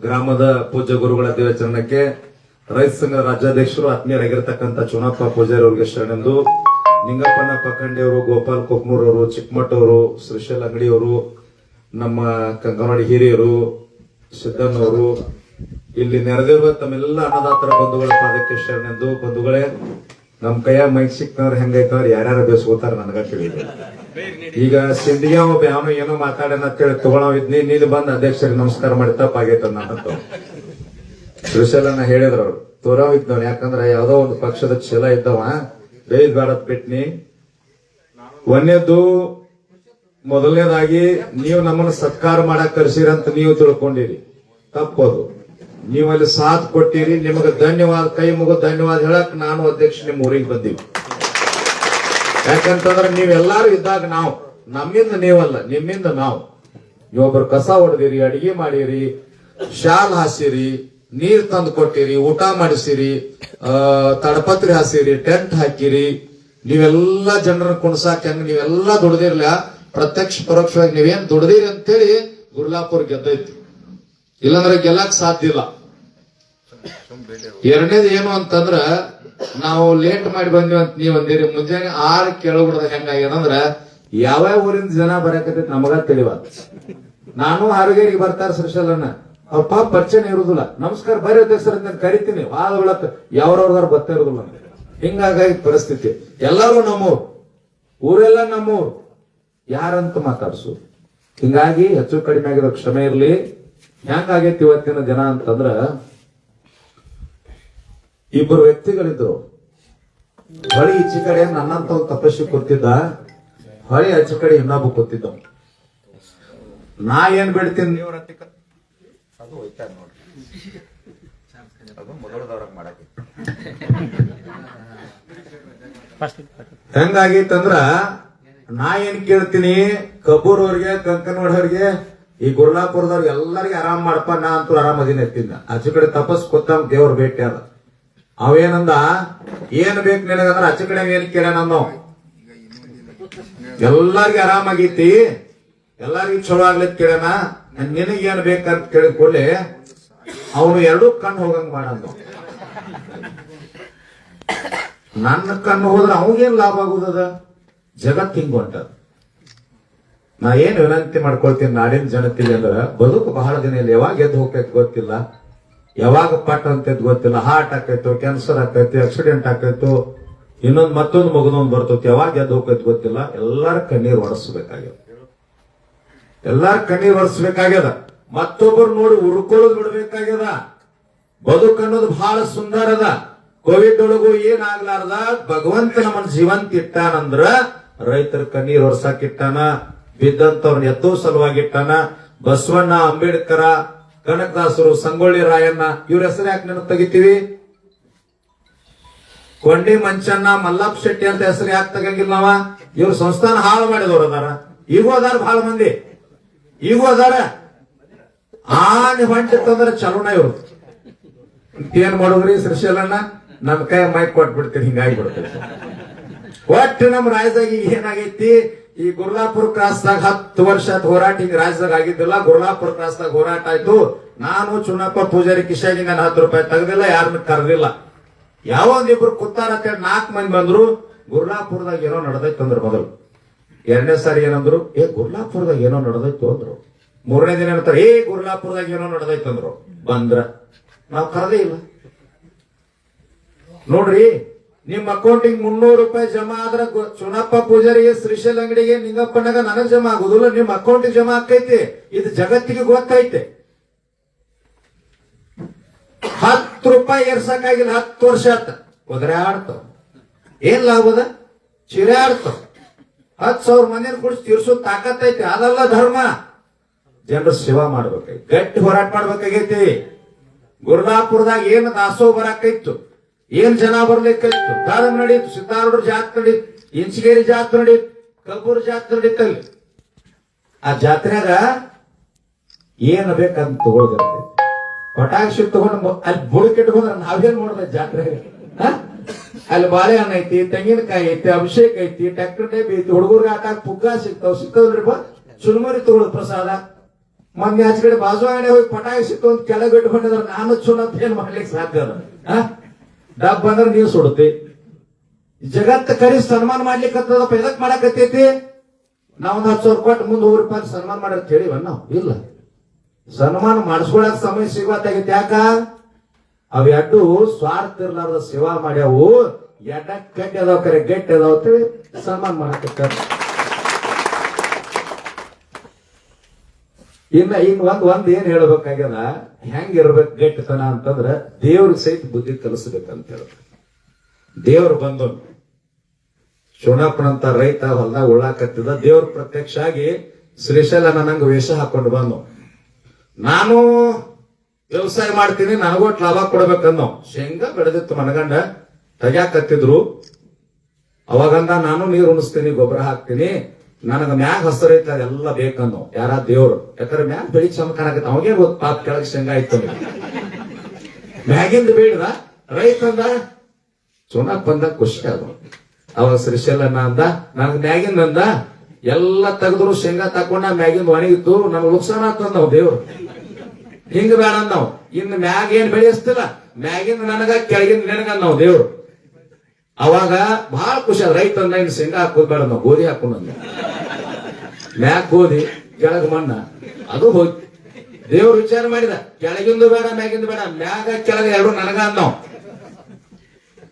ಗ್ರಾಮದ ಪೂಜ್ಯ ಗುರುಗಳ ದಿನಾಚರಣೆಗೆ ರೈತ ಸಂಘ ರಾಜ್ಯಾಧ್ಯಕ್ಷರು, ಆತ್ಮೀಯರಾಗಿರ್ತಕ್ಕಂಥ ಚುನಪ್ಪ ಪೂಜಾರಿ ಅವರಿಗೆ ಶರಣೆಂದು ನಿಂಗಪ್ಪನ ಪಖಂಡಿಯವರು, ಗೋಪಾಲ್ ಕೊಕ್ನೂರ್ ಅವರು ಚಿಕ್ಕಮಠ ಅವರು ಶ್ರೀಶೈಲ್ ಅಂಗಡಿ ಅವರು ನಮ್ಮ ಕಂಕನವಾಡಿ ಹಿರಿಯರು ಸಿದ್ದಣ್ಣವರು ಇಲ್ಲಿ ನೆರೆದಿರುವ ತಮ್ಮೆಲ್ಲ ಅನ್ನದಾತರ ಬಂಧುಗಳ ಪಾದಕ್ಕೆ ಶರಣೆಂದು ಬಂಧುಗಳೇ, ನಮ್ ಕೈಯ ಮೈಕ್ ಸಿಕ್ತಂದ್ರೆ ಹೆಂಗೈತವ್ರ ಯಾರ್ಯಾರು ಬೇಸ್ಕೋತಾರ ನನಗ ತಿಳಿದ ಈಗ ಸಿಂಧಿಗೆ ಒಬ್ಬ ಯಾವನು ಏನೋ ಮಾತಾಡೋಣ ಅಂತೇಳಿ ಹೇಳಿ ಇದ್ನಿ ನೀನು ಬಂದ್ ಅಧ್ಯಕ್ಷರಿಗೆ ನಮಸ್ಕಾರ ಮಾಡಿ ತಪ್ಪಾಗೈತ ನಾನು ಶ್ರೀಶೈಲನ್ನ ಹೇಳಿದ್ರು ಅವ್ರು, ತೋರಾವ್ ಇದ್ದವ್ ಯಾಕಂದ್ರೆ ಯಾವ್ದೋ ಒಂದು ಪಕ್ಷದ ಛಲ ಇದ್ದವ. ಬೇಯ್ ಬೇಡತ್ ಬಿಟ್ನಿ ಒಂದೇದ್ದು ಮೊದಲನೇದಾಗಿ ನೀವು ನಮ್ಮನ್ನ ಸತ್ಕಾರ ಮಾಡಕ್ ಕರ್ಸಿರಂತ ನೀವು ತಿಳ್ಕೊಂಡಿರಿ. ತಪ್ಪೋದು. ನೀವು ಅಲ್ಲಿ ಸಾಥ್ ಕೊಟ್ಟಿರಿ, ನಿಮಗೆ ಧನ್ಯವಾದ, ಕೈ ಮುಗಿದು ಧನ್ಯವಾದ ಹೇಳಕ್ ನಾನು ಅಧ್ಯಕ್ಷ ನಿಮ್ಮ ಊರಿಗೆ ಬಂದೀವಿ ಯಾಕಂತಂದ್ರೆ ನೀವೆಲ್ಲಾರು ಇದ್ದಾಗ ನಾವು, ನಮ್ಮಿಂದ ನೀವಲ್ಲ, ನಿಮ್ಮಿಂದ ನಾವು. ನೀವೊಬ್ರು ಕಸ ಹೊಡೆದಿರಿ, ಅಡಿಗೆ ಮಾಡಿರಿ, ಶಾಲ್ ಹಾಸಿರಿ, ನೀರ್ ತಂದು ಕೊಟ್ಟಿರಿ, ಊಟ ಮಾಡಿಸಿರಿ ತಡಪತ್ರಿ ಹಾಸಿರಿ, ಟೆಂಟ್ ಹಾಕಿರಿ, ನೀವೆಲ್ಲ ಜನರನ್ನ ಕುಣಸಾಕ ಹೆಂಗ್ ನೀವೆಲ್ಲ ದುಡ್ದಿರ್ಲ, ಪ್ರತ್ಯಕ್ಷ ಪರೋಕ್ಷವಾಗಿ ನೀವೇನ್ ದುಡ್ದಿರಿ ಅಂತೇಳಿ ಗುರ್ಲಾಪುರ್ ಗೆದ್ದೈತಿ. ಇಲ್ಲಾಂದ್ರೆ ಗೆಲ್ಲಕ್ ಸಾಧ್ಯ ಇಲ್ಲ. ಎರಡನೇದು ಏನು ಅಂತಂದ್ರ ನಾವು ಲೇಟ್ ಮಾಡಿ ಬಂದ್ವಿ ಅಂತ ನೀವ್ ಅಂದಿರಿ. ಮುಂಜಾನೆ ಆರು ಕೇಳಬಿಡ್ದ ಹೆಂಗಾಗ್ಯದಂದ್ರ ಯಾವ ಊರಿಂದ ಜನ ಬರಕತ್ತೈತಿ ನಮಗ ತಿಳಿವ ನಾನು ಹಾರುಗೇರಿಗೆ ಬರ್ತಾರ ಶ್ರೀಶೈಲನ್ನ ಅವ್ರ ಪಾಪ ಪರಿಚಯ ಇರುದಿಲ್ಲ. ನಮಸ್ಕಾರ ಬರೀ ಅಂತ ನಾನ್ ಕರಿತೀನಿ. ವಾದ ಒಳಕ್ ಯಾವ್ರವ್ರದಾರ ಬರ್ತಾ ಇರುದಿಲ್ಲ ಹಿಂಗಾಗಿ ಪರಿಸ್ಥಿತಿ. ಎಲ್ಲರೂ ನಮ್ಮೂರು. ಊರೆಲ್ಲ ನಮ್ಮೂರು. ಯಾರಂತ ಮಾತಾಡ್ಸು. ಹಿಂಗಾಗಿ ಹೆಚ್ಚು ಕಡಿಮೆ ಆಗಿರೋ ಕ್ಷಮೆ ಇರ್ಲಿ. ಹೆಂಗಾಗೈತಿ ಇವತ್ತಿನ ಜನ ಅಂತಂದ್ರ ಇಬ್ಬರು ವ್ಯಕ್ತಿಗಳಿದ್ರು. ಹೊಳಿ ಈಚೆ ಕಡೆ ನನ್ನಂತ ಒಂದು ತಪಸ್ಸು ಕೂತಿದ್ದ ಹೊಳಿ ಆಚೆ ಕಡೆ ಇನ್ನೊಬ್ಬ ಕೂತಿದ್ದ ನಾ ಏನ್ ಬಿಡ್ತೀನಿ? ಹೆಂಗಾಗೈತಂದ್ರ ನಾ ಏನ್ ಕೇಳ್ತೀನಿ? ಕಬ್ಬೂರ್ ಅವ್ರಿಗೆ ಕಂಕನವಾಡ ಅವ್ರಿಗೆ ಈ ಗುರ್ಲಾಪುರದವ್ರಿಗೆ ಎಲ್ಲರಿಗೆ ಆರಾಮ್ ಮಾಡಪ್ಪ ನಾ ಅಂತೂ ಆರಾಮ್ ಅದೀನಿ ಎತ್ತಿದ್ದ ಆಚೆ ಕಡೆ ತಪಸ್ ಕೊತ್ತ ದೇವ್ರ ಭೇಟಿ ಅದ ಅವೇನಂದ? ಏನ್ ಬೇಕು ನಿನಗಂದ್ರ ಅಚ್ಚ ಕಡೆ ಏನ್ ಕೇಳ್ಯಾನಂದ ಎಲ್ಲಾರ್ಗಿ ಆರಾಮಾಗೈತಿ. ಎಲ್ಲಾರ್ಗಿ ಚಲೋ ಆಗ್ಲಿ ಕೇಳ್ಯಾನ ನಿನಗ್ ಏನ್ ಬೇಕಂತ ಕೇಳಿದ ಕೂಡಲೇ ಅವನು ಎರಡೂ ಕಣ್ಣು ಹೋಗಂಗ್ ಮಾಡಂದ. ನನ್ನ ಕಣ್ಣು ಹೋದ್ರೆ ಅವಗೇನ್ ಲಾಭ ಆಗುದದ ಜಗತ್ ಹಿಂಗೊಂಟ ನಾ ಏನ್ ವಿನಂತಿ ಮಾಡ್ಕೊಳ್ತೀನಿ ನಾಡಿನ ಜನತೆಗೆ ಅಂದ್ರೆ ಬದುಕು ಬಹಳ ದಿನ ಇಲ್ಲಿ ಯಾವಾಗ ಎದ್ದು ಹೋಗ್ಬೇಕು ಗೊತ್ತಿಲ್ಲ. ಯಾವಾಗ ಪಟ್ ಅಂತ ಗೊತ್ತಿಲ್ಲ. ಹಾರ್ಟ್ ಆಕೈತೋ ಕ್ಯಾನ್ಸರ್ ಆಕೈತಿ ಆಕ್ಸಿಡೆಂಟ್ ಆಕೈತೋ, ಇನ್ನೊಂದು ಮತ್ತೊಂದು ಮಗದೊಂದು ಬರ್ತೈತಿ. ಯಾವಾಗ ಎದ್ದು ಹೋಗ್ತೈತಿ ಗೊತ್ತಿಲ್ಲ. ಎಲ್ಲಾರ ಕಣ್ಣೀರ್ ಒರೆಸ್ಬೇಕಾಗ್ಯದ ಎಲ್ಲಾರ ಕಣ್ಣೀರ್ ಒರೆಸ್ಬೇಕಾಗ್ಯದ ಮತ್ತೊಬ್ಬರು ನೋಡಿ ಉರ್ಕೊಳ್ಳೋದು ಬಿಡ್ಬೇಕಾಗ್ಯದ. ಬದುಕನ್ನೋದು ಬಹಳ ಸುಂದರ ಅದ. ಕೋವಿಡ್ ಒಳಗೂ ಏನಾಗ್ಲಾರ್ದ? ಭಗವಂತ ನಮ್ಮನ್ನ ಜೀವಂತ ಇಟ್ಟಾನಂದ್ರ ರೈತರ ಕಣ್ಣೀರ್ ಒರ್ಸಾಕಿಟ್ಟಾನ ಬಿದ್ದಂತವ್ರನ್ನ ಎತ್ತೋ ಸಲುವಾಗಿಟ್ಟಾನ ಬಸವಣ್ಣ ಅಂಬೇಡ್ಕರ ಕನಕದಾಸರು ಸಂಗೊಳ್ಳಿ ರಾಯಣ್ಣ, ಇವ್ರ ಹೆಸರು ಯಾಕೆ ನೆನಪು ತೆಗಿತೀವಿ? ಕೊಂಡಿ ಮಂಚಣ್ಣ ಮಲ್ಲಪ್ಪ ಶೆಟ್ಟಿ ಅಂತ ಹೆಸರು ಯಾಕೆ ತಗಂಗಿಲ್ಲ ನಾವ? ಇವ್ರ ಸಂಸ್ಥಾನ ಹಾಳು ಮಾಡಿದವ್ರು ಅದಾರ. ಈಗೂ ಅದಾರ ಬಹಳ ಮಂದಿ. ಈಗೂ ಅದಾರ. ಆನೆ ಹೊಂಟಿತ್ತಂದ್ರೆ ಚಲೋನ ಇವ್ರು. ಏನ್ ಮಾಡುದ್ರಿ ಶ್ರೀಶೈಲಣ್ಣ? ನಮ್ ಕೈ ಮೈಕ್ ಕೊಟ್ಬಿಡ್ತೀನಿ, ಹಿಂಗಾಗಿ ಬಿಡ್ತೀನಿ. ಒಟ್ಟು ನಮ್ ರಾಜ್ಯದಾಗ ಏನಾಗೈತಿ? ಈ ಗುರ್ಲಾಪುರ ಕ್ರಾಸ್ದಾಗ ಹತ್ತು ವರ್ಷ ಹೋರಾಟ ಈಗ ರಾಜ್ಯದಾಗ ಆಗಿದ್ದಿಲ್ಲ ಗುರ್ಲಾಪುರ ಕ್ರಾಸ್ದಾಗ ಹೋರಾಟ ಆಯ್ತು. ನಾನು ಚುನಪ್ಪ ಪೂಜಾರಿ ಕಿಶಾಗಿ ನಾನು ಹತ್ತು ರೂಪಾಯಿ ತೆಗೆದಿಲ್ಲ ಯಾರನ್ನ ಕರೆದಿಲ್ಲ. ಯಾವ ಇಬ್ರು ಕೂತಾರ ಅಂತೇಳಿ ನಾಲ್ಕು ಮಂದಿ ಬಂದ್ರು. ಗುರ್ಲಾಪುರದಾಗ ಏನೋ ನಡೆದೈತು ಅಂದ್ರು ಮೊದಲು. ಎರಡನೇ ಸಾರಿ ಏನಂದ್ರು, ಏ ಗುರ್ಲಾಪುರದಾಗ ಏನೋ ನಡೆದೈತು ಅಂದ್ರು. ಮೂರನೇ ದಿನ ಏನಂತಾರೆ, ಏ ಗುರ್ಲಾಪುರದಾಗ ಏನೋ ನಡೆದೈತೆ ಅಂದ್ರು. ಬಂದ್ರ. ನಾವು ಕರೆದೇ ಇಲ್ಲ. ನೋಡ್ರಿ ನಿಮ್ ಅಕೌಂಟಿಗೆ ಮುನ್ನೂರು ರೂಪಾಯಿ ಜಮಾ ಆದ್ರೆ ಚುನಪ್ಪ ಪೂಜಾರಿಗೆ, ಶ್ರೀಶೈಲ್ ಅಂಗಡಿಗೆ ನಿಂಗಪ್ಪನಾಗ ನನಗೆ ಜಮಾ ಆಗುದಿಲ್ಲ. ನಿಮ್ಮ ಅಕೌಂಟಿಗೆ ಜಮಾ ಆಕೈತಿ ಇದು ಜಗತ್ತಿಗೆ ಗೊತ್ತೈತೆ. ಹತ್ತು ರೂಪಾಯಿ ಏರ್ಸಕ್ಕಾಗಿಲ್ಲ, ಹತ್ತು ವರ್ಷ ಆತ. ಒದರಾಡ್ತಾವ ಏನ್ ಲಾಭದ ಚಿರಾಡ್ತಾವ ಹತ್ತು ಸಾವಿರ ಮಂದಿನ ಕುಡಿಸಿ ತೀರ್ಸೋ ತಾಕತ್ತೈತಿ ಅದಲ್ಲ ಧರ್ಮ. ಜನರು ಸೇವಾ ಮಾಡ್ಬೇಕಾಗಿ ಗಟ್ಟಿ ಹೋರಾಟ ಮಾಡ್ಬೇಕಾಗೈತಿ. ಗುರುದಾಪುರದಾಗ ಏನು ದಾಸೋಹ ಬರಾಕೈತು? ಏನ್ ಜನ ಬರ್ಲಿಕ್ಕಾಯ್ತು ಧರ್ಮ ನಡೀತು ಸಿದ್ದಾರೂಢ ಜಾತ್ರೆ ನಡೀತು ಇಂಚಗೇರಿ ಜಾತ್ರೆ ನಡೀತು ಕಲ್ಬೂರ್ ಜಾತ್ರೆ ನಡೀತಲ್ಲಿ ಆ ಜಾತ್ರೆಗ ಏನ್ ಬೇಕಂತ ತಗೊಳ್ದಿರ್ತೈತಿ ಪಟಾಕ್ಷಿ ತಗೊಂಡು ಅಲ್ಲಿ ಬುಡಕಿಟ್ಕೊಂಡ್ರೆ ನಾವೇನ್ ಮಾಡ್ಬೇಕು ಜಾತ್ರೆ? ಅಲ್ಲಿ ಬಾಳೆಹಣ್ಣು ಐತಿ, ತೆಂಗಿನಕಾಯಿ ಐತಿ, ಅಭಿಷೇಕ ಐತಿ, ಟ್ಯಾಕ್ಟರ್ ಟೈಪ್ ಐತಿ, ಹುಡುಗರ್ಗೆ ಹಾಕಾಕ ಪುಗ್ಗ ಸಿಗ್ತಾವ ಸಿಗ್ತಾವಲ್ರಿ ಬಾ. ಚುರುಮುರಿ ತಗೊಳ್ಳೋದು ಪ್ರಸಾದ. ಮೊನ್ನೆ ಆಚೆ ಕಡೆ ಬಾಜು ಅಂಗಡಿ ಹೋಗಿ ಪಟಾಕಿ ಸಿಕ್ತು ಅಂತ ಕೆಳಗೆ ಇಟ್ಕೊಂಡಿದ್ರೆ ನಾನು ಚುನಪ್ಪ ಏನ್ ಮಾಡ್ಲಿಕ್ಕೆ ಸಾಧ್ಯ ಅದ? ಡಬ್ ಅಂದ್ರೆ ನೀವು ಸುಡುತ್ತೆ. ಜಗತ್ತ ಕರಿ ಸನ್ಮಾನ ಮಾಡ್ಲಿಕ್ಕೆ ಎದಕ್ ಮಾಡಕತ್ತೈತಿ? ನಾವ್ ಹತ್ತು ಸಾವಿರ ಕೊಟ್ಟು ಮುಂದೆ ರೂಪಾಯಿ ಸನ್ಮಾನ ಅಂತ ಹೇಳಿವ ನಾವು. ಇಲ್ಲ. ಸನ್ಮಾನ ಮಾಡಿಸ್ಕೊಳಕ್ ಸಮಯ ಸಿಗೋತ್ತಾಗೈತಿ ಯಾಕ? ಅವ್ ಎರಡು ಸ್ವಾರ್ಥ ಇರ್ಲಾರ್ದ ಸೇವಾ ಮಾಡ್ಯಾವು. ಎಡ್ಡ ಗಟ್ಟಿ ಅದಾವ ಕರೆ ಗಟ್ಟಿ ಅದಾವ ಸನ್ಮಾನ ಮಾಡಕತ್ತಾರ. ಇನ್ನ ಇನ್ ಒಂದ್ ಒಂದ್ ಏನ್ ಹೇಳ್ಬೇಕಾಗ್ಯದ? ಹೆಂಗಿರ್ಬೇಕು ಗಟ್ಟಿತನ ಅಂತಂದ್ರ ದೇವ್ರ ಸಹಿತ ಬುದ್ಧಿ ಕಲಿಸ್ಬೇಕಂತ ಹೇಳ ದೇವ್ರು ಬಂದು ಶೋಣಪ್ಪನಂತ ರೈತ ಹೊಲ್ದಾಗ ಉಳ್ಳಾಕತ್ತಿದ ದೇವ್ರ ಪ್ರತ್ಯಕ್ಷ ಆಗಿ ಶ್ರೀಶೈಲ ನಂಗ ವೇಷ ಹಾಕೊಂಡು ಬಂದು ನಾನು ವ್ಯವಸಾಯ ಮಾಡ್ತೀನಿ ನನಗೊಟ್ಟು ಲಾಭ ಕೊಡ್ಬೇಕನ್ನೋ. ಶೇಂಗಾ ಬೆಳೆದಿತ್ತು ಮನಗಂಡ, ತಗ್ಯಾಕತ್ತಿದ್ರು. ಅವಾಗಂದ ನಾನು ನೀರು ಉಣಿಸ್ತೀನಿ, ಗೊಬ್ಬರ ಹಾಕ್ತೀನಿ. ನನಗ ಮ್ಯಾಗ ಹಸರೈತೆ ಅದೆಲ್ಲ ಬೇಕನ್ನು ಯಾರ ದೇವ್ರು? ಯಾಕಂದ್ರೆ ಮ್ಯಾಗ ಬೆಳಿ ಚಂದ ಕಾಣಕತ್ತ. ಅವಾಗೇ ಗೊತ್ತು ಪಾಪ ಕೆಳಗೆ ಶೇಂಗಾ ಇತ್ತು ಮ್ಯಾಗಿಂದ ಬೇಡದ? ರೈತ ಅಂದ? ಚುನಾಕ್ ಬಂದ ಖುಷಿ ಅದ ಅವಾಗ ಶ್ರೀಶೈಲಣ್ಣ ಅಂದ, ನನಗ್ ಮ್ಯಾಗಿಂದ ಅಂದ? ಎಲ್ಲ ತೆಗೆದ್ರು ಶೇಂಗಾ ತಕೊಂಡ ಮ್ಯಾಗಿಂದ ಒಣಗಿತ್ತು ನಮ್ಗೆ ನುಕ್ಸಾನ ಆಗ್ತದ ದೇವ್ರು. ಹಿಂಗ ಬೇಡ ನಾವು ಇನ್ನು ಮ್ಯಾಗ ಏನ್ ಬೆಳೆಸ್ತಿಲ್ಲ, ಮ್ಯಾಗಿಂದ ನನಗ, ಕೆಳಗಿಂದ ನಿನಗ ನಾವು ದೇವ್ರು. ಅವಾಗ ಬಹಳ ಖುಷಿ ಅದ ರೈತ ಇನ್ನು ಶೇಂಗಾ ಹಾಕೋದ್ ಬೇಡ ನಾವು ಗೋಧಿ ಹಾಕೊಂಡ್ ಮ್ಯಾಗ ಗೋಧಿ ಕೆಳಗ ಮಣ್ಣ. ಅದು ಹೋಗಿ ದೇವ್ರು ವಿಚಾರ ಮಾಡಿದ, ಕೆಳಗಿಂದು ಬೇಡ, ಮ್ಯಾಗಿಂದು ಬೇಡ, ಮ್ಯಾಗ ಕೆಳಗ ಎರಡು ನನಗ ಅನ್ನೋ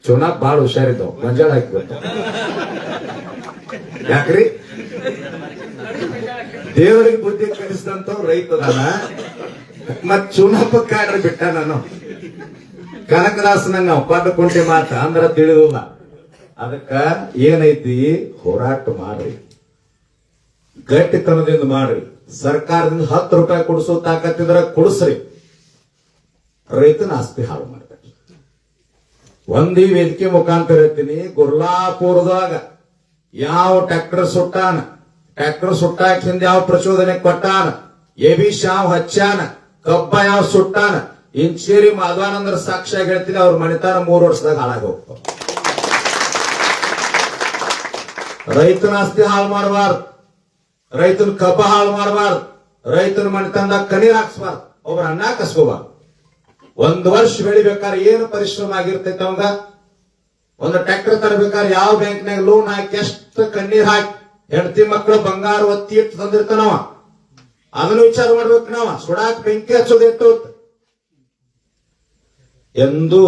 ಚುನಾ ಬಾಳ ಹುಷಾರಿದ್ದವ್, ಮಂಜಾಳ ಹಾಕ್ಬೇಕು ಯಾಕ್ರಿ? ದೇವರಿಗೆ ಬುದ್ಧಿ ಕಲಿಸಿದಂತ ರೈತದಾನ ಮತ್ ಚುನಾಪ ಕಾಡ್ರಿ ಬಿಟ್ಟ ನಾನು. ಕನಕದಾಸನಂಗ ಪಡ್ಡ ಕುಂಟಿ ಮಾತ ಅಂದ್ರ ತಿಳಿದಿಲ್ಲ. ಅದಕ್ಕ ಏನೈತಿ? ಹೋರಾಟ ಮಾಡ್ರಿ. ಗಟ್ಟಿತನದಿಂದ ಮಾಡ್ರಿ. ಸರ್ಕಾರದಿಂದ ಹತ್ತು ರೂಪಾಯಿ ಕೊಡಿಸೋ ತಾಕತ್ತಿದ್ರೆ ಕೊಡಿಸ್ರಿ. ರೈತನ ಆಸ್ತಿ ಹಾಳು ಮಾಡ್ತಾರೆ ಒಂದೇ ವೇದಿಕೆ ಮುಖಾಂತರ ಹೇಳ್ತೀನಿ ಗುರ್ಲಾಪುರದಾಗ ಯಾವ ಟ್ರ್ಯಾಕ್ಟರ್ ಸುಟ್ಟಾನ, ಟ್ರ್ಯಾಕ್ಟರ್ ಸುಟ್ಟಾಕಿಂದ ಯಾವ ಪ್ರಚೋದನೆ ಕೊಟ್ಟಾನ, ಎಬಿ ಶಾವ್ ಹಚ್ಚಾನ ಕಬ್ಬ ಯಾವ ಸುಟ್ಟಾನ, ಇಂಚೇರಿ ಮಾಧವಾನಂದ್ರ ಸಾಕ್ಷಿಯಾಗಿ ಹೇಳ್ತೀನಿ, ಅವ್ರ ಮಣಿತಾನ ಮೂರು ವರ್ಷದಾಗ ಹಾಳಾಗಿ ಹೋಗ್ತಾವ ರೈತನ ಆಸ್ತಿ ಹಾಳು ಮಾಡಬಾರ್ದು. ರೈತನ ಕಬ್ಬ ಹಾಳು ಮಾಡಬಾರ್ದು. ರೈತನ ಮಣಿತನದಾಗ ಕಣ್ಣೀರ್ ಹಾಕ್ಸ್ಬಾರ್ದು. ಒಬ್ಬರ ಅನ್ನ ಕಸ್ಕೋಬಾರ್ದು. ಒಂದ್ ವರ್ಷ ಬೆಳಿಬೇಕಾದ್ರೆ ಏನು ಪರಿಶ್ರಮ ಆಗಿರ್ತೈತೆ ಅವಂಗ? ಒಂದು ಟ್ರ್ಯಾಕ್ಟರ್ ತರಬೇಕಾದ್ರೆ ಯಾವ ಬ್ಯಾಂಕ್ನಾಗ ಲೋನ್ ಹಾಕಿ ಎಷ್ಟು ಕಣ್ಣೀರ್ ಹಾಕಿ ಹೆಂಡತಿ ಮಕ್ಕಳು ಬಂಗಾರ ಒತ್ತಿ ಇಟ್ಟು ತಂದಿರ್ತಾನವ ಅದನ್ನು ವಿಚಾರ ಮಾಡ್ಬೇಕು ನಾವ. ಸುಡಾಕ್ ಬೆಂಕಿ ಹಚ್ಚೋದು ಎಂದು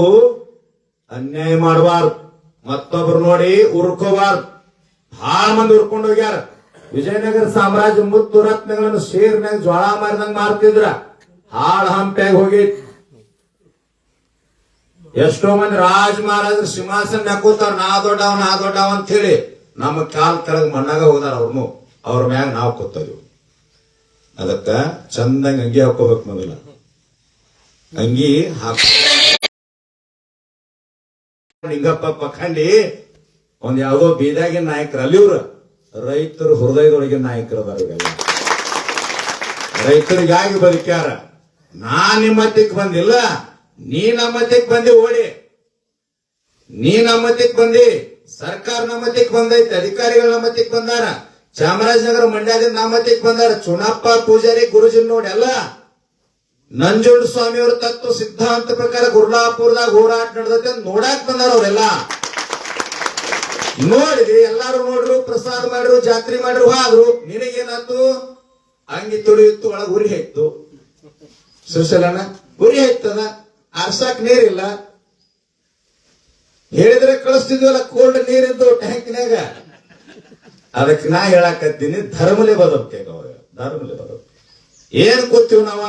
ಅನ್ಯಾಯ ಮಾಡಬಾರ್ದು. ಮತ್ತೊಬ್ರು ನೋಡಿ ಉರ್ಕೋಬಾರ್ದು ಬಹಳ ಮಂದಿ ಉರ್ಕೊಂಡು ಹೋಗ್ಯಾರ. ವಿಜಯನಗರ ಸಾಮ್ರಾಜ್ಯ ಮುತ್ತು ರತ್ನಗಳನ್ನು ಶೇರ್ನಾಗ ಜ್ವಾಳ ಮಾರಿದಂಗ ಮಾರ್ತಿದ್ರ. ಹಾಳ ಹಂಪ್ಯಾಗ ಹೋಗಿ ಎಷ್ಟೋ ಮಂದಿ ರಾಜ ಮಹಾರಾಜರು ಸಿಂಹಾಸನ ಕೂತಾರ, ನಾ ದೊಡ್ಡವ ನಾ ದೊಡ್ಡವ ಅಂತ ಹೇಳಿ ನಮ್ಮ ಕಾಲ್ ಕೆಳಗ್ ಮಣ್ಣಾಗ ಹೋದಾರ ಅವ್ರನ್ನು ಅವ್ರ ಮ್ಯಾಗ ನಾವು ಕೂತದ್ವಿ ಅದಕ್ಕ ಚಂದಂಗ ಅಂಗಿ ಹಾಕೋಬೇಕು ಮೊದಲ. ಅಂಗಿ ಹಾಕ ನಿಂಗಪ್ಪ ಪಕ್ಕಂಡಿ ಒಂದ್ ಯಾವ್ದೋ ಬೀದಾಗಿನ ನಾಯಕರು ಅಲ್ಲಿ ಇವ್ರು. ರೈತರು ಹೃದಯದೊಳಗೆ ನಾಯಕರು ಅದಾರ ಇವೆಲ್ಲ ರೈತರಿಗಾಗಿ ಬದುಕ್ಯಾರ? ನಾ ನಿಮ್ಮತ್ತಿಕ್ ಬಂದಿಲ್ಲ. ನೀ ನಮ್ಮತ್ತಿಕ್ ಬಂದಿ, ಓಡಿ. ನೀ ನಮ್ಮತ್ತಿಕ್ ಬಂದಿ, ಸರ್ಕಾರ ನಮ್ಮತ್ತಿಕ್ ಬಂದೈತಿ, ಅಧಿಕಾರಿಗಳು ಮತಕ್ಕೆ ಬಂದಾರ. ಚಾಮರಾಜನಗರ ಮಂಡ್ಯದಿಂದ ನಮ್ಮತ್ತಿಕ್ ಬಂದಾರ. ಚುನಪ್ಪ ಪೂಜಾರಿ, ಗುರುಜಿ ನೋಡಿ ಅಲ್ಲ ನಂಜುಂಡ ಸ್ವಾಮಿಯವರ ತತ್ವ ಸಿದ್ಧಾಂತ ಪ್ರಕಾರ ಗುರುಲಾಪುರದಾಗ ಹೋರಾಟ ನಡೆದೈತೆ ನೋಡಾಕ್ ಬಂದಾರ ಅವರೆಲ್ಲ. ನೋಡಿದ್ರಿ ಎಲ್ಲಾರು ನೋಡ್ರು, ಪ್ರಸಾದ ಮಾಡ್ರು, ಜಾತ್ರೆ ಮಾಡ್ರು ಆದ್ರು ನಿನಗೇನಾಯ್ತು? ಅಂಗಿ ತುಳಿಯಿತ್ತು, ಒಳಗ ಉರಿ ಹಾಯ್ತು. ಸುಶಲಣ್ಣ, ಉರಿ ಹಾಯ್ತದ? ಆರ್ಸಾಕ್ ನೀರಿಲ್ಲ. ಹೇಳಿದ್ರೆ ಕಳಿಸ್ತಿದ್ವಲ್ಲ, ಕೋಲ್ಡ್ ನೀರಿದ್ದು ಟ್ಯಾಂಕ್ನಾಗ ಅದಕ್ಕೆ ನಾ ಹೇಳಾಕತ್ತೀನಿ, ಧರ್ಮಲೆ ಬದುಕ್ತೇವೆ ಅವಾಗ ಧರ್ಮಲೆ ಬದುಕ್ ಏನ್ ಕೂತೀವಿ ನಾವ?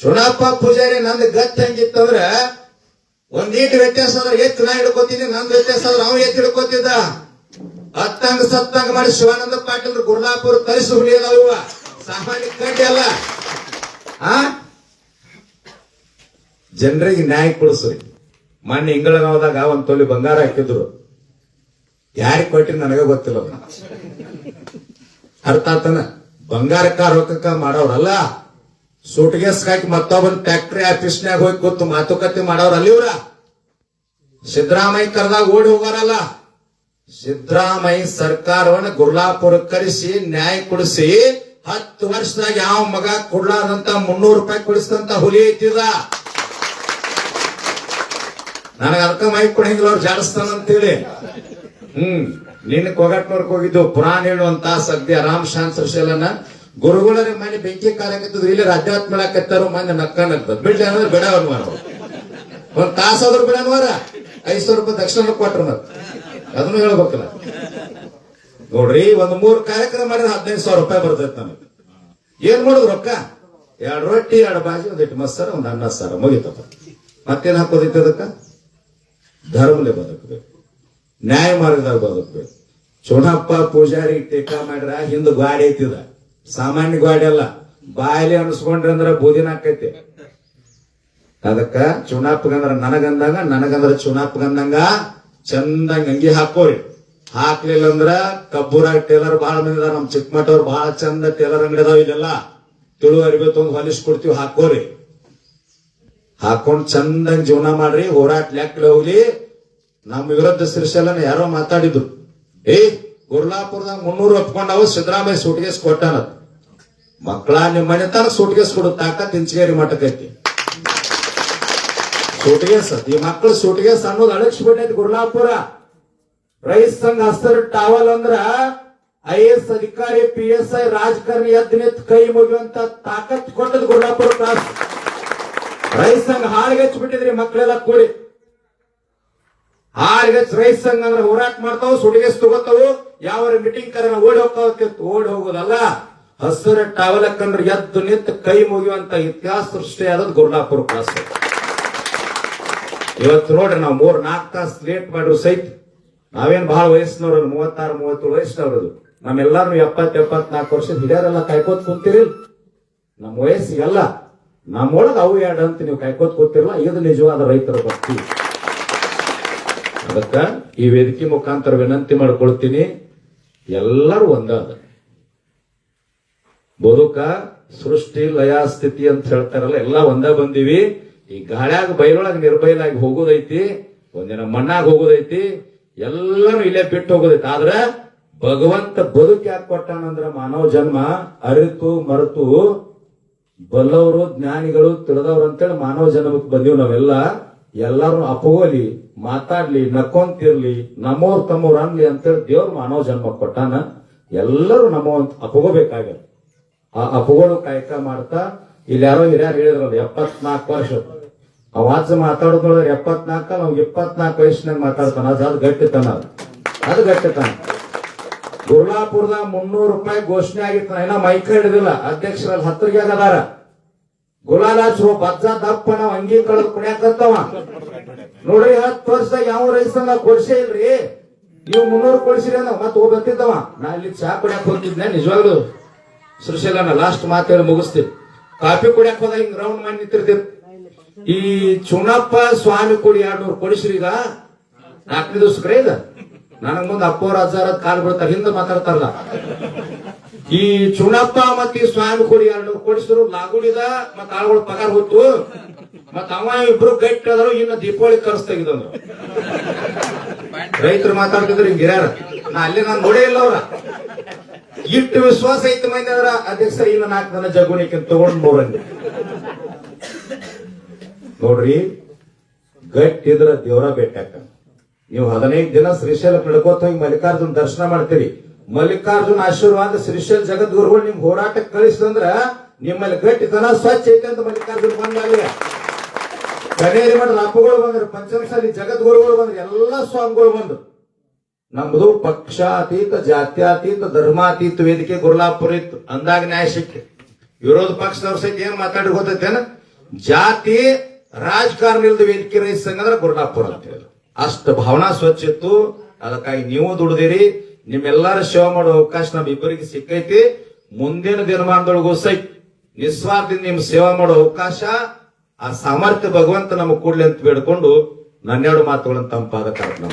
ಚುನಾಪ ಪೂಜಾರಿ ನಂದು ಗತ್ ಹೆಂಗಿತ್ತಂದ್ರ ಒಂದ್ ಈಟ್ ವ್ಯತ್ಯಾಸ ಆದ್ರೆ ಎತ್ತು ನಾ ಹಿಡ್ಕೋತೀನಿ, ನಂದು ವ್ಯತ್ಯಾಸ ಆದ್ರೆ ಅವ್ನು ಎತ್ತು ಹಿಡ್ಕೋತಿದ್ದ? ಹತ್ತಂಗ ಸತ್ತಂಗ ಮಾಡಿ ಶಿವಾನಂದ ಪಾಟೀಲ್ ಗುರ್ಲಾಪುರ ತರಿಸಿ ಇವ ಸಾಮಾನ್ಯ ಕಡ್ಡಿ ಅಲ್ಲ. ಆ? ಜನರಿಗೆ ನ್ಯಾಯ ಕೊಡಿಸ್ರಿ. ಮೊನ್ನೆ ಇಂಗಳಗಾವದಾಗ ಒಂದ್ ತೊಲಿ ಬಂಗಾರ ಹಾಕಿದ್ರು. ಯಾರಿಗೆ ಕೊಟ್ರಿ ನನಗ ಗೊತ್ತಿಲ್ಲ. ಅರ್ಥ ಆತನ? ಬಂಗಾರಕ್ಕ ರೊಕ್ಕಕ್ಕ ಮಾಡೋರಲ್ಲ. ಸೂಟ್ಗೇಸ್ ಹಾಕಿ ಮತ್ತೊಬ್ಬನ್ ಫ್ಯಾಕ್ಟ್ರಿ ಆಫೀಸ್ನ್ಯಾಗ ಹೋಗಿ ಕೂತು ಮಾತುಕತೆ ಮಾಡೋರು ಅಲ್ಲಿವ್ರ ಸಿದ್ದರಾಮಯ್ಯ ಕರೆದಾಗ ಓಡಿ ಹೋಗಾರಲ್ಲ? ಸಿದ್ದರಾಮಯ್ಯ ಸರ್ಕಾರವನ್ನ ಗುರ್ಲಾಪುರ ಕರೆಸಿ ನ್ಯಾಯ ಕೊಡಿಸಿ, ಹತ್ತು ವರ್ಷದಾಗ ಯಾವ ಮಗ ಕೊಡ್ಲಾರ್ದಂತ ಮುನ್ನೂರು ರೂಪಾಯಿ ಕೊಡಿಸಿದಂತ ಹುಲಿ ಐತಿದ? ನನಗ ಅರ್ಥ ಮೈಕ್ ಕೊಡಂಗಿಲ್ಲ, ಅವ್ರು ಜಾಡಿಸ್ತಾನ ಅಂತೇಳಿ. ಹ್ಮ್, ನಿನ್ನ ಕೊಗಟ್ನವ್ರಿಗೆ ಹೋಗಿದ್ದು ಪುರಾಣ ಹೇಳುವಂತ ಸದ್ಯ ರಾಮ್ ಶಾಂತ್ ಶ್ರೀಶೈಲನ ಗುರುಗಳರ ಮನೆ ಬೆಂಕಿ ಕಾಲಕತ್ತಿದ್ರು ಇಲ್ಲಿ ರಾಜ್ಯಾತ್ ಮಾಡಾಕತ್ತಾರ ಮನೆ ನಕ್ಕ ನಗ್ತದ ಬಿಡ್ಲಿ ಅಂದ್ರೆ ಬಿಡ ಅನ್ವಾರ ಒಂದ್ ತಾಸಾದ್ರು ಬಿಡ ಅನ್ವಾರ ಐದ್ ಸಾವಿರ ರೂಪಾಯಿ ದಕ್ಷಿಣ ಕೊಟ್ರ ಮತ್ ಅದನ್ನು ಹೇಳ್ಬೇಕಲ್ಲ. ನೋಡ್ರಿ, ಒಂದ್ ಮೂರ್ ಕಾರ್ಯಕ್ರಮ ಮಾಡಿದ್ರೆ ಹದಿನೈದು ಸಾವಿರ ರೂಪಾಯಿ ಬರ್ತೈತೆ ನಮಗೆ. ಏನ್ ಮಾಡುದು ರೊಕ್ಕ? ಎರಡು ರೊಟ್ಟಿ, ಎರಡು ಬಾಜಿ ಒಂದ್ ಇಟ್ಟು ಮಸ್ಸಾರ ಒಂದ್ ಅನ್ನ ಸಾರ. ಮುಗಿತಪ್ಪ ಮತ್ತೇನ್ ಹಾಕೋದಿತ್ತು ಅದಕ್ಕ? ಧರ್ಮಲೆ ಬದುಕಬೇಕು. ನ್ಯಾಯ ಮಾರ್ಗದಾಗ ಬದುಕಬೇಕು. ಚುಣಪ್ಪ ಪೂಜಾರಿ ಟೀಕಾ ಮಾಡ್ರ ಹಿಂದ್ ಗಾಡಿ ಐತಿದ. ಸಾಮಾನ್ಯ ಗಾಡಿ ಅಲ್ಲ. ಬಾಯಲ್ಲಿ ಅನಿಸ್ಕೊಂಡ್ರಿ ಅಂದ್ರ ಬೂದಿನ ಆಕೈತಿ. ಅದಕ್ಕ ಚುನಾಪ್ಗಂದ್ರ ನನಗಂದಾಗ, ನನಗಂದ್ರ ಚುನಾಪ್ಗಂದಂಗ ಚಂದಂಗ ಅಂಗಿ ಹಾಕೋರಿ. ಹಾಕ್ಲಿಲ್ಲ ಅಂದ್ರ ಕಬ್ಬೂರಾಗ ಟೇಲರ್ ಬಹಳ ಮಂದಿ ನಮ್ ಚಿಕ್ಕಮಟ್ಟವ್ರು ಬಹಳ ಚಂದ ಟೇಲರ್ ಅಂಗಡಿ ಅದಾವ ಇಲ್ಲೆಲ್ಲ ತಿಳು ಅರಿವೆ ತೊಂದ್ ಹೊಲಿಸ್ಕೊಡ್ತೀವಿ ಹಾಕೋರಿ. ಹಾಕೊಂಡ್ ಚಂದಂಗ್ ಜೀವನ ಮಾಡ್ರಿ, ಹೋರಾಟ ಲ್ಯಾಕ್ಲೆ ಹೋಗ್ಲಿ. ನಮ್ಮ ವಿರುದ್ಧ ಶ್ರೀಶೈಲನ ಯಾರೋ ಮಾತಾಡಿದ್ರು. ಏ ಗುರ್ಲಾಪುರದಾಗ ಮುನ್ನೂರು ಒಪ್ಕೊಂಡಾವ ಸಿದ್ದರಾಮಯ್ಯ ಸೂಟ್ಗೇಸ್ ಕೊಟ್ಟಾನ ಮಕ್ಕಳ ನಿಮ್ಮ ಮನೆ ತನಕ ಸೂಟ್ಗೇಸ್ ಕೊಡು ತಾಕತ್ ಇಂಚಗೇರಿ ಮಠಕೈತಿ ಸೂಟ್ಗೇಸ್, ಈ ಮಕ್ಕಳು ಸೂಟ್ಗೇಸ್ ಅನ್ನೋದು ಅಳಿಸ್ಬಿಟ್ಟೈತಿ ಗುರ್ಲಾಪುರ. ರೈಸ್ ಸಂಘ ಹಸ್ತರ ಟಾವಲ್ ಅಂದ್ರ ಐ ಎಸ್ ಅಧಿಕಾರಿ ಪಿ ಎಸ್ ಐ ರಾಜಕಾರಣಿ ಎದ್ದು ನಿಂತು ಕೈ ಮುಗಿಯುವಂತ ತಾಕತ್ ಕೊಟ್ಟದ್ ಗುರ್ಲಾಪುರ ಕ್ಲಾಸ್ ರೈಸ್ ಸಂಘ ಹಾಳಿಗೆ ಹಚ್ಬಿಟ್ಟಿದ್ರಿ ಮಕ್ಕಳೆಲ್ಲ ಕೂಡಿ. ಹಾಳಿಗೆ ರೈಸ್ ಸಂಘ ಅಂದ್ರೆ ಹೋರಾಟ ಮಾಡ್ತಾವ ಸುಡಿಗೆಸ್ ತಗೋತಾವು ಯಾವ ಮೀಟಿಂಗ್ ಕರೆನ ಓಡಿ ಹೋಗ್ತಾವ ಓಡಿ ಹೋಗೋದಲ್ಲ. ಹಸಿರ ಟಾವೆಲ್ ಹಾಕೊಂಡ್ರೆ ಎದ್ದು ನಿಂತು ಕೈ ಮುಗಿಯುವಂತ ಇತಿಹಾಸ ಸೃಷ್ಟಿಯಾದ ಗುರುನಾಪುರ ಕ್ಲಾಸ್ ಇವತ್ತು ನೋಡ್ರಿ ನಾವು ಮೂರ್ ನಾಲ್ಕು ತಾಸು ಲೇಟ್ ಮಾಡ್ರು ಸಹಿತ ನಾವೇನ್ ಬಹಳ ವಯಸ್ಸಿನವ್ರಲ್ಲ, ಮೂವತ್ತಾರು, ಮೂವತ್ತೇಳು ವಯಸ್ಸಿನವ್ರದು. ನಮ್ಮೆಲ್ಲಾರು ಎಪ್ಪತ್ ಎಪ್ಪತ್ನಾಲ್ಕು ವರ್ಷದ ಹಿರಿಯರೆಲ್ಲ ಕಾಯ್ಕೋತ್ ಕುಂತಿರಿ ನಮ್ಮ ವಯಸ್ಸಿಗೆಲ್ಲ, ನಮ್ಮೊಳಗ ಅವು ಎರಡು ಅಂತ ನೀವು ಕಾಯ್ಕೋತ್ ಕೂತಿರಲ್ಲ ಇದು ನಿಜವಾದ ರೈತರ ಭಕ್ತಿ. ಅದಕ್ಕ ಈ ವೇದಿಕೆ ಮುಖಾಂತರ ವಿನಂತಿ ಮಾಡ್ಕೊಳ್ತೀನಿ. ಎಲ್ಲರೂ ಒಂದಾದ. ಬದುಕ, ಸೃಷ್ಟಿ, ಲಯ, ಸ್ಥಿತಿ ಅಂತ ಹೇಳ್ತಾರಲ್ಲ, ಎಲ್ಲ ಒಂದ ಬಂದಿವಿ. ಈ ಗಾಳ್ಯಾಗ ಬೈಲೊಳಗ ನಿರ್ಬೈಲಾಗಿ ಹೋಗೋದೈತಿ, ಒಂದಿನ ಮಣ್ಣಾಗ ಹೋಗೋದೈತಿ ಎಲ್ಲರೂ ಇಲ್ಲೇ ಬಿಟ್ಟು ಹೋಗೋದೈತಿ. ಆದ್ರ ಭಗವಂತ ಬದುಕ ಯಾಕೆ ಕೊಟ್ಟಾನಂದ್ರ ಮಾನವ ಜನ್ಮ ಅರಿತು, ಮರೆತು, ಬಲ್ಲವರು, ಜ್ಞಾನಿಗಳು, ತಿಳಿದವ್ರು ಅಂತೇಳಿ ಮಾನವ ಜನ್ಮಕ್ಕೆ ಬಂದೀವಿ ನಾವೆಲ್ಲ. ಎಲ್ಲಾರು ಅಪಗೋಲಿ ಮಾತಾಡ್ಲಿ, ನಕ್ಕೊಂತಿರ್ಲಿ ನಮ್ಮವ್ರು ತಮ್ಮವ್ರು ಅನ್ಲಿ ಅಂತೇಳಿ ದೇವ್ರು ಮಾನವ ಜನ್ಮ ಕೊಟ್ಟಾನ. ಎಲ್ಲರೂ ನಮ್ಮ ಅಪಗೋಬೇಕಾಗ್ಯದ. ಆ ಅಪಗೋಳು ಕಾಯಕ ಮಾಡ್ತಾ ಇಲ್ಲಿ ಯಾರೋ ಹಿರಿಯರು ಹೇಳಿದ್ರಲ್ಲ, ಎಪ್ಪತ್ನಾಲ್ಕು ವರ್ಷ. ಅವಾಜ್ ನೋಡಿದ್ರೆ ಎಪ್ಪತ್ನಾಲ್ಕ ನಾವು ಇಪ್ಪತ್ನಾಲ್ಕು ವಯಸ್ಸಿನಾಗ ಮಾತಾಡ್ತಾನ. ಅದು ಗಟ್ಟಿತನ ಅದು. ಗಟ್ಟಿತನ. ಗುರ್ಲಾಪುರದ ಮುನ್ನೂರು ರೂಪಾಯಿ ಘೋಷಣೆ ಆಗಿತ್ತು. ಏನೋ ಮೈಕ್ ಹಿಡಿದಿಲ್ಲ ಅಧ್ಯಕ್ಷರಲ್ಲಿ ಹತ್ತಿರಗೆ ಅದಾರ ಗುಲಾಲಾಜ್ ಬಜ್ಜ ದಪ್ಪ ನಾವ್ ಅಂಗಿ ಕಳೆದು ಕುಣಿಯಾಕತ್ತವ. ನೋಡ್ರಿ, ಹತ್ತು ವರ್ಷದಾಗ ಯಾವ ರೈತನ ಕೊಡ್ಸೇ ಇಲ್ರಿ. ನೀವು ಮುನ್ನೂರು ಕೊಡ್ಸಿರಿ ಅಂದ ಮತ್ತೆ ಹೋಗ್ಬರ್ತಿದ್ದವ ನಾ ಇಲ್ಲಿ ಚಾ ಕುಡಿಯಾಕ ಹೋಗ್ತಿದ್ನೆ ನಿಜವಾಗ್ಲು. ಶ್ರೀಶೈಲನ ಲಾಸ್ಟ್ ಮಾತೇಳಿ ಮುಗಿಸ್ತೀನಿ. ಕಾಫಿ ಕುಡಿಯಕ್ ಹೋದಾಗ ಹಿಂಗ್ ರೌಂಡ್ ಮಾಡಿ ನಿಂತಿರ್ತೇವೆ ಈ ಚುನಪ್ಪ ಸ್ವಾಮಿ ಕೊಡಿ ಎರಡ್ ನೂರು ಕೊಡಿಸ್ರಿ ಈಗ. ನಾಲ್ಕನೇ ದಿವ್ಸಕ್ರೆ ಇದ. ನನಗ್ ಮುಂದೆ ಅಪ್ಪೋರ ಅಜ್ಜಾರ ಕಾಲ್ ಬಿಡ್ತಾರ ಹಿಂದೆ ಮಾತಾಡ್ತಾರಲ್ಲ. ಈ ಚುನಪ್ಪ ಮತ್ ಈ ಸ್ವಾಮಿ ಕೊಡಿ ಎರಡು ನೂರು ಕೊಡಿಸಿದ್ರು. ಲಾಗುಡಿದ ಮತ್ ಆಳುಗಳು ಪಗಾರ ಹೊತ್ತು. ಮತ್ ಅವ ಇಬ್ರು ಗಟ್ಟಿ ಅದರು ಇನ್ನು ದೀಪಾವಳಿ ಕರ್ಸ್ ತೆಗಿದಂದ್ರು ರೈತರು ಮಾತಾಡ್ತಿದ್ರು ಹಿಂಗ್ ಹಿರಿಯರ. ನಾ ಅಲ್ಲಿ ನಾನು ನೋಡೇ ಇಲ್ಲ ಅವ್ರ. ಇಟ್ಟು ವಿಶ್ವಾಸ ಐತಿ ಮಂದಿ ಅಧ್ಯಕ್ಷ ಇನ್ನು ನಾಲ್ಕು ಜನ ಜಗುಣಿಕೆ ತಗೊಂಡ್ ಮೂರಂದಿ ನೋಡ್ರಿ ಗಟ್ಟಿದ್ರ ದೇವರ ಬೇಟಾಕ ನೀವು ಹದಿನೈದು ದಿನ ಶ್ರೀಶೈಲ ನಡ್ಕೋತ ಹೋಗಿ ಮಲ್ಲಿಕಾರ್ಜುನ್ ದರ್ಶನ ಮಾಡ್ತೀರಿ. ಮಲ್ಲಿಕಾರ್ಜುನ್ ಆಶೀರ್ವಾದ ಶ್ರೀಶೈಲ ಜಗದ್ಗುರುಗಳು ನಿಮ್ ಹೋರಾಟಕ್ಕೆ ಕಳಿಸ್ತಂದ್ರ ನಿಮ್ಮಲ್ಲಿ ಗಟ್ಟಿತನ ಸ್ವಚ್ಛ ಐತೆ ಅಂತ ಮಲ್ಲಿಕಾರ್ಜುನ್ ಬಂದಾಗ ಕನೇರಿ ಮಠದ ಹಬ್ಬಗಳು ಬಂದ್ರು, ಪಂಚಮಸಾಲಿ ಜಗದ್ಗುರುಗಳು ಬಂದ್ರು, ಎಲ್ಲಾ ಸ್ವಾಮಿಗಳು ಬಂದ್ರು. ನಮ್ದು ಪಕ್ಷಾತೀತ, ಜಾತ್ಯಾತೀತ, ಧರ್ಮಾತೀತ ವೇದಿಕೆ ಗುರುಲಾಪುರ ಇತ್ತು. ಅಂದಾಗ ನ್ಯಾಯ ಸಿಕ್ಕಿ ವಿರೋಧ ಪಕ್ಷದವ್ರ ಸಹಿತ ಏನ್ ಮಾತಾಡಿ ಗೊತ್ತೈತೇನ ಜಾತಿ ರಾಜಕಾರಣ ಇಲ್ಲದ ವೇದಿಕೆ ರೈತ ಸಂಘ ಅಂದ್ರೆ ಗುರುಲಾಪುರ ಅಂತ ಹೇಳಿ ಅಷ್ಟು ಭಾವನಾ ಸ್ವಚ್ಛ ಇತ್ತು. ಅದಕ್ಕಾಗಿ ನೀವು ದುಡಿದಿರಿ. ನಿಮ್ಮೆಲ್ಲರ ಸೇವೆ ಮಾಡೋ ಅವಕಾಶ ನಮ್ ಇಬ್ಬರಿಗೆ ಸಿಕ್ಕೈತಿ. ಮುಂದಿನ ದಿನಮಾನದೊಳಗೂ ಸಹಿತ ನಿಸ್ವಾರ್ಥದಿಂದ ನಿಮ್ ಸೇವಾ ಮಾಡೋ ಅವಕಾಶ, ಆ ಸಾಮರ್ಥ್ಯ ಭಗವಂತ ನಮಗ್ ಕೂಡ್ಲಿ ಅಂತ ಬೇಡ್ಕೊಂಡು ನನ್ನೆರಡು ಮಾತುಗಳನ್ನು ತಂಪಾದ ಕಾರ್ಯಕ್ರಮ.